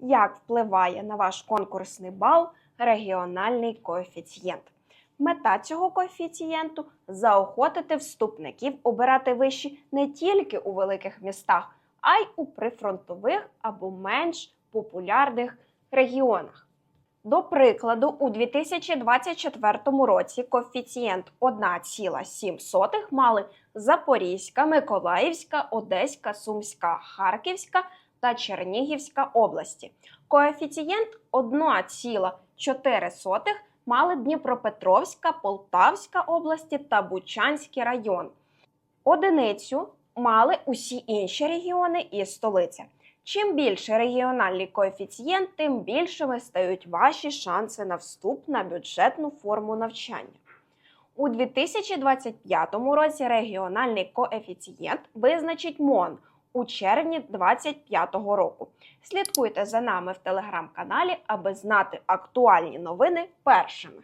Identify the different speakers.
Speaker 1: Як впливає на ваш конкурсний бал регіональний коефіцієнт? Мета цього коефіцієнту заохотити вступників обирати виші не тільки у великих містах, а й у прифронтових або менш популярних регіонах. До прикладу, у 2024 році коефіцієнт 1,7 мали Запорізька, Миколаївська, Одеська, Сумська, Харківська та Чернігівська області. Коефіцієнт 1,4 мали Дніпропетровська, Полтавська області та Бучанський район. Одиницю мали усі інші регіони і столиця. Чим більше регіональний коефіцієнт, тим більшими стають ваші шанси на вступ на бюджетну форму навчання. У 2025 році регіональний коефіцієнт визначить МОН у червні 2025 року. Слідкуйте за нами в телеграм-каналі, аби знати актуальні новини першими.